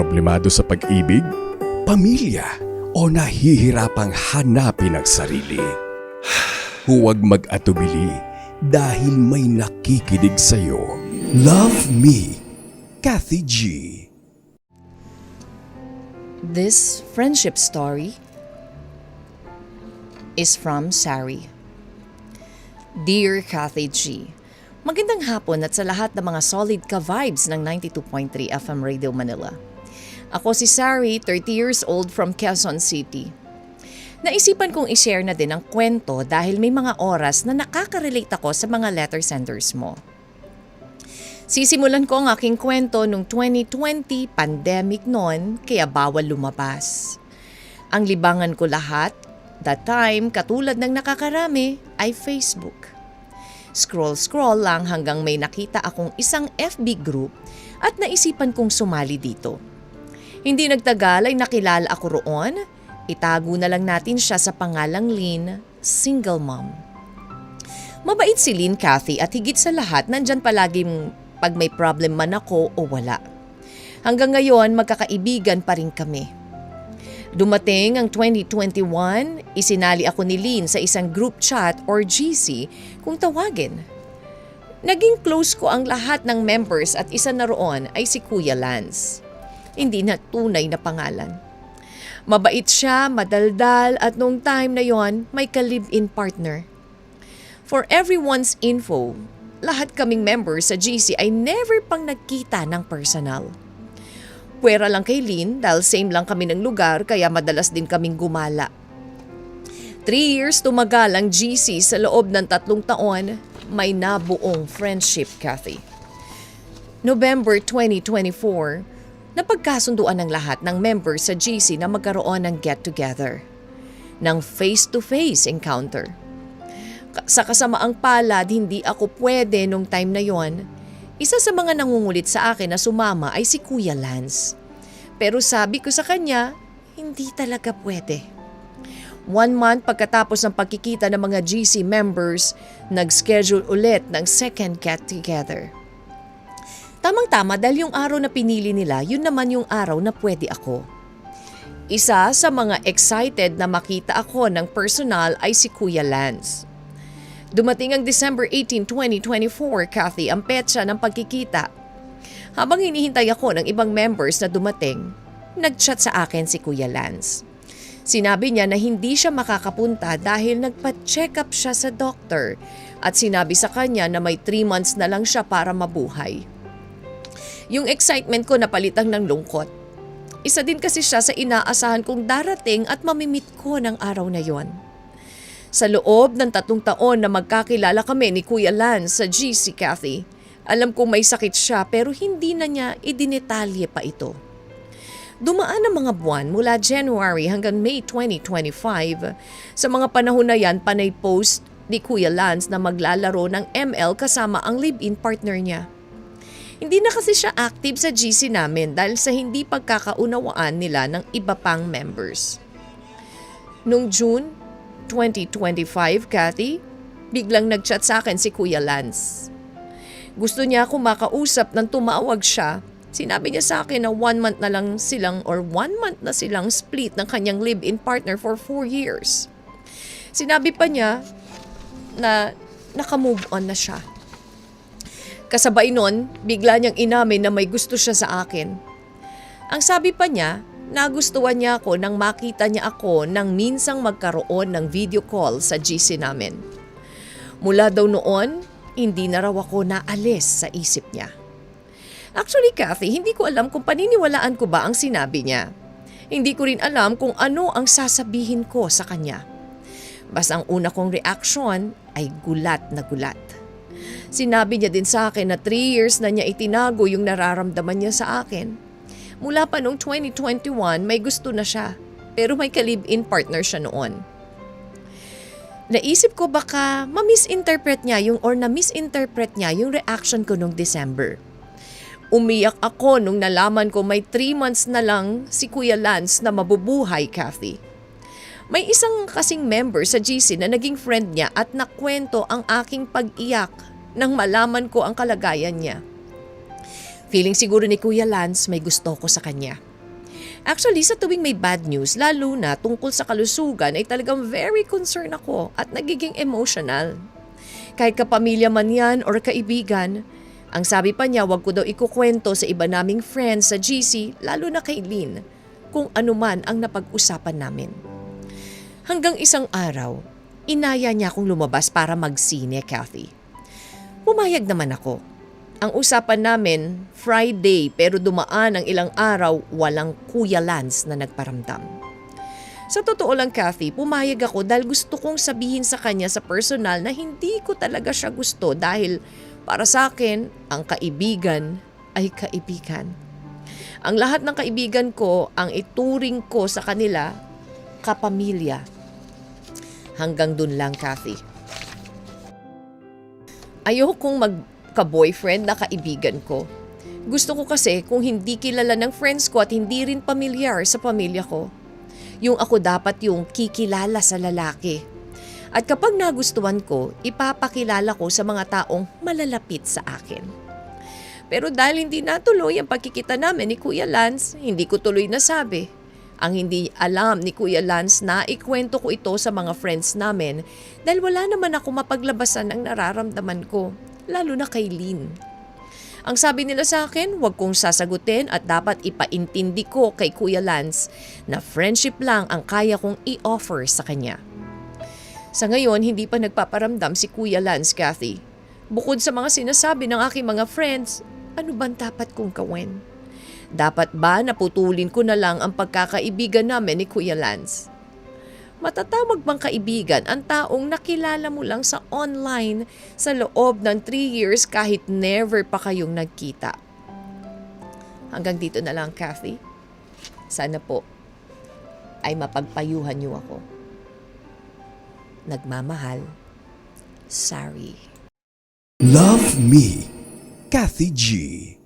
problemado sa pag-ibig, pamilya, o nahihirapang hanapin ang sarili. Huwag mag-atubili dahil may nakikinig sa'yo. Love me, Kathy G. This friendship story is from Sari. Dear Kathy G, Magandang hapon at sa lahat ng mga solid ka-vibes ng 92.3 FM Radio Manila. Ako si Sari, 30 years old from Quezon City. Naisipan kong i-share na din ang kwento dahil may mga oras na nakaka-relate ako sa mga letter senders mo. Sisimulan ko ang aking kwento nung 2020, pandemic noon, kaya bawal lumabas. Ang libangan ko lahat, that time, katulad ng nakakarami, ay Facebook. Scroll-scroll lang hanggang may nakita akong isang FB group at naisipan kong sumali dito. Hindi nagtagal ay nakilala ako roon, itago na lang natin siya sa pangalang Lynn, single mom. Mabait si Lynn Cathy at higit sa lahat nandyan palaging pag may problem man ako o wala. Hanggang ngayon magkakaibigan pa rin kami. Dumating ang 2021, isinali ako ni Lynn sa isang group chat or GC kung tawagin. Naging close ko ang lahat ng members at isa na roon ay si Kuya Lance. Hindi na tunay na pangalan. Mabait siya, madaldal at noong time na yon may ka-live-in partner. For everyone's info, lahat kaming members sa GC ay never pang nagkita ng personal. Pwera lang kay Lynn dahil same lang kami ng lugar kaya madalas din kaming gumala. Three years tumagal ang GC sa loob ng tatlong taon, may nabuong friendship, Kathy. November 2024, napagkasunduan ng lahat ng members sa GC na magkaroon ng get-together. Ng face-to-face encounter. Sa kasamaang palad, hindi ako pwede nung time na yon isa sa mga nangungulit sa akin na sumama ay si Kuya Lance. Pero sabi ko sa kanya, hindi talaga pwede. One month pagkatapos ng pagkikita ng mga GC members, nag-schedule ulit ng second get-together. Tamang-tama dahil yung araw na pinili nila, yun naman yung araw na pwede ako. Isa sa mga excited na makita ako ng personal ay si Kuya Lance. Dumating ang December 18, 2024, Kathy, ang petsa ng pagkikita. Habang hinihintay ako ng ibang members na dumating, nag-chat sa akin si Kuya Lance. Sinabi niya na hindi siya makakapunta dahil nagpa-check up siya sa doctor at sinabi sa kanya na may 3 months na lang siya para mabuhay. Yung excitement ko napalitang ng lungkot. Isa din kasi siya sa inaasahan kong darating at mamimit ko ng araw na yon. Sa loob ng tatlong taon na magkakilala kami ni Kuya Lance sa GC Cathy, alam kong may sakit siya pero hindi na niya idinetalye pa ito. Dumaan ang mga buwan mula January hanggang May 2025. Sa mga panahon na yan, panay post ni Kuya Lance na maglalaro ng ML kasama ang live-in partner niya. Hindi na kasi siya active sa GC namin dahil sa hindi pagkakaunawaan nila ng iba pang members. Noong June 2025, Kathy, biglang nagchat sa akin si Kuya Lance. Gusto niya ako makausap nang tumawag siya. Sinabi niya sa akin na one month na lang silang or one month na silang split ng kanyang live-in partner for four years. Sinabi pa niya na nakamove on na siya. Kasabay nun, bigla niyang inamin na may gusto siya sa akin. Ang sabi pa niya, nagustuhan niya ako nang makita niya ako nang minsang magkaroon ng video call sa GC namin. Mula daw noon, hindi na raw ako naalis sa isip niya. Actually, Kathy, hindi ko alam kung paniniwalaan ko ba ang sinabi niya. Hindi ko rin alam kung ano ang sasabihin ko sa kanya. Basta ang una kong reaksyon ay gulat na gulat. Sinabi niya din sa akin na 3 years na niya itinago yung nararamdaman niya sa akin. Mula pa noong 2021, may gusto na siya. Pero may ka-live-in partner siya noon. Naisip ko baka ma-misinterpret niya yung or na-misinterpret niya yung reaction ko nung December. Umiyak ako nung nalaman ko may 3 months na lang si Kuya Lance na mabubuhay, Kathy. May isang kasing member sa GC na naging friend niya at nakwento ang aking pag-iyak nang malaman ko ang kalagayan niya. Feeling siguro ni Kuya Lance may gusto ko sa kanya. Actually, sa tuwing may bad news, lalo na tungkol sa kalusugan, ay talagang very concerned ako at nagiging emotional. Kahit kapamilya man yan or kaibigan, ang sabi pa niya wag ko daw ikukwento sa iba naming friends sa GC, lalo na kay Lynn, kung ano man ang napag-usapan namin. Hanggang isang araw, inaya niya akong lumabas para magsine, Kathy. Pumayag naman ako. Ang usapan namin, Friday pero dumaan ang ilang araw walang Kuya Lance na nagparamdam. Sa totoo lang, Kathy, pumayag ako dahil gusto kong sabihin sa kanya sa personal na hindi ko talaga siya gusto dahil para sa akin, ang kaibigan ay kaibigan. Ang lahat ng kaibigan ko, ang ituring ko sa kanila, kapamilya. Hanggang dun lang, Kathy. Ayokong magka-boyfriend na kaibigan ko. Gusto ko kasi kung hindi kilala ng friends ko at hindi rin pamilyar sa pamilya ko. Yung ako dapat yung kikilala sa lalaki. At kapag nagustuhan ko, ipapakilala ko sa mga taong malalapit sa akin. Pero dahil hindi natuloy ang pagkikita namin ni Kuya Lance, hindi ko tuloy nasabi. Ang hindi alam ni Kuya Lance na ikwento ko ito sa mga friends namin dahil wala naman ako mapaglabasan ng nararamdaman ko, lalo na kay Lynn. Ang sabi nila sa akin, huwag kong sasagutin at dapat ipaintindi ko kay Kuya Lance na friendship lang ang kaya kong i-offer sa kanya. Sa ngayon, hindi pa nagpaparamdam si Kuya Lance, Kathy. Bukod sa mga sinasabi ng aking mga friends, ano bang dapat kong gawin? Dapat ba naputulin ko na lang ang pagkakaibigan namin ni Kuya Lance? Matatawag bang kaibigan ang taong nakilala mo lang sa online sa loob ng 3 years kahit never pa kayong nagkita? Hanggang dito na lang, Kathy. Sana po ay mapagpayuhan niyo ako. Nagmamahal, Sorry. Love Me, Kathy G.